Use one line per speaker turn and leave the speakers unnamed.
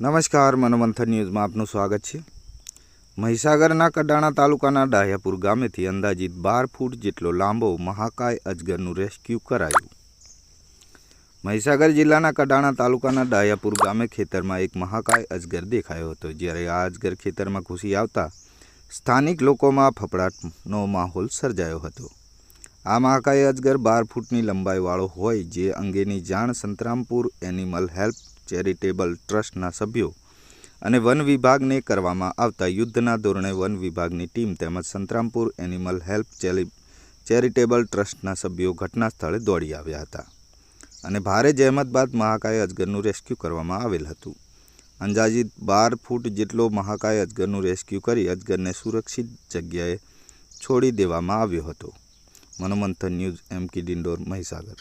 નમસ્કાર, મનોમંથન ન્યૂઝમાં આપનું સ્વાગત છે. મહીસાગરના કડાણા તાલુકાના ડાહ્યાપુર ગામેથી અંદાજિત બાર ફૂટ જેટલો લાંબો મહાકાય અજગરનું રેસ્ક્યુ કરાયું. મહીસાગર જિલ્લાના કડાણા તાલુકાના ડાહ્યાપુર ગામે ખેતરમાં એક મહાકાય અજગર દેખાયો હતો, જ્યારે આ અજગર ખેતરમાં ઘૂસી આવતા સ્થાનિક લોકોમાં ફફડાટનો માહોલ સર્જાયો હતો. આ મહાકાય અજગર બાર ફૂટની લંબાઈવાળો હોય, જે અંગેની જાણ સંતરામપુર એનિમલ હેલ્પ ચેરિટેબલ ટ્રસ્ટના સભ્યો અને વન વિભાગને કરવામાં આવતા યુદ્ધના ધોરણે વન વિભાગની ટીમ તેમજ સંતરામપુર એનિમલ હેલ્પ ચેરી ચેરિટેબલ ટ્રસ્ટના સભ્યો ઘટના સ્થળે દોડી આવ્યા હતા અને ભારે જહેમત બાદ મહાકાય અજગરનું રેસ્ક્યુ કરવામાં આવેલ હતું. અંદાજિત બાર ફૂટ જેટલો મહાકાય અજગરનું રેસ્ક્યુ કરી અજગરને સુરક્ષિત જગ્યાએ છોડી દેવામાં આવ્યો હતો. Manomanthan news M K Dindor Mahisagar.